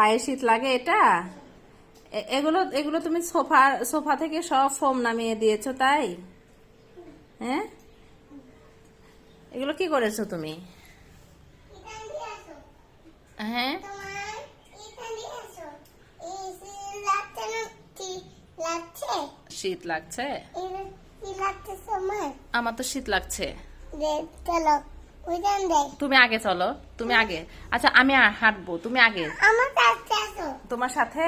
পায়ে শীত লাগে এটা? এগুলো এগুলো তুমি সোফা সোফা থেকে সব ফোম নামিয়ে দিয়েছ তাই? হ্যাঁ? এগুলো কি করেছ তুমি? হ্যাঁ? শীত লাগছে? আমার তো শীত লাগছে। তুমি আগে চলো তুমি আগে। আচ্ছা আমি হাঁটবো তুমি আগে। তোমার সাথে।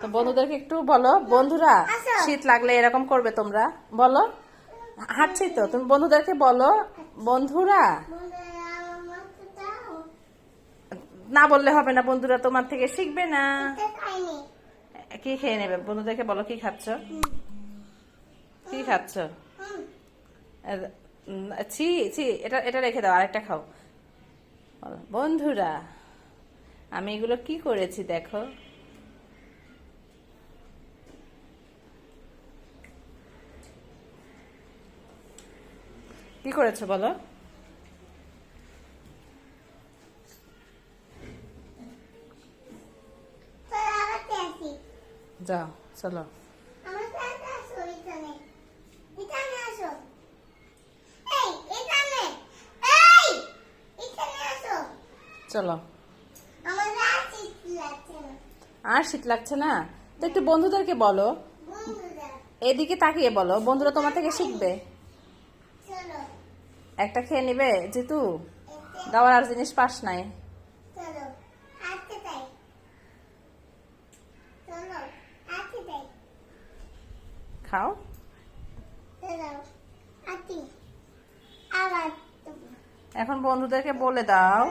তো বন্ধুদেরকে একটু বলো বন্ধুরা শীত লাগলে এরকম করবে তোমরা? বলো। হাঁটছি তো তুমি বন্ধুদেরকে বলো বন্ধুরা। না বললে হবে না বন্ধুরা তোমার থেকে শিখবে না। কি খেয়ে নেবে? বন্ধুদেরকে বলো, কি খাচ্ছ? কি খাচ্ছ? ছি ছি, এটা এটা রেখে দাও, আরেকটা খাও। বন্ধুরা, আমি এগুলো কি করেছি দেখো? কি করেছ বলো চলো আগাতে আসি যাও চলো আমার সাথে আসো এখানে এখানে আসো এই এখানে এই আসো চলো। না আর শীত লাগছে না? তো একটু বন্ধুদেরকে বলো। এদিকে তাকিয়ে বলো বন্ধুরা তোমার থেকে শিখবে। একটা খেয়ে নিবে জিতু? দাওয়ার আর জিনিস পাস নাই। খাও। এখন বন্ধুদেরকে বলে দাও।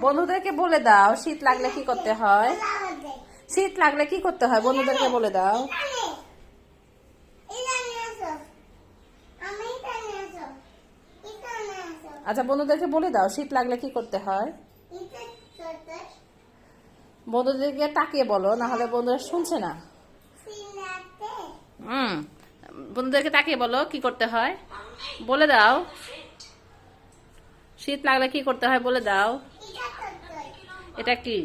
বন্ধুদেরকে বলে দাও শীত লাগলে কি করতে হয়? শীত লাগলে কি করতে হয়? বন্ধুদেরকে বলে দাও। আচ্ছা বন্ধুদেরকে বলে দাও শীত লাগলে কি করতে হয়? বন্ধুদেরকে তাকিয়ে বলো না হলে বন্ধুরা শুনছে না। হুম। বন্ধুদেরকে তাকিয়ে বলো, কি করতে হয়? বলে দাও। শীত লাগলে কি করতে হয় বলে দাও। এটা কি?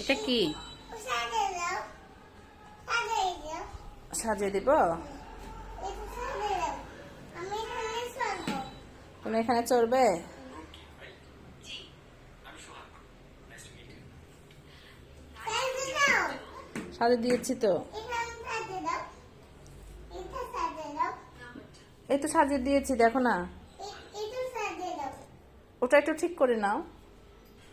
এটা কি? সাজিয়ে দিব? এখানে চলবো সাজে দাও সাজিয়ে দিয়েছি তো। সাজে সাজে এই তো সাজিয়ে দিয়েছি দেখো না সাজে ওটা একটু ঠিক করে নাও।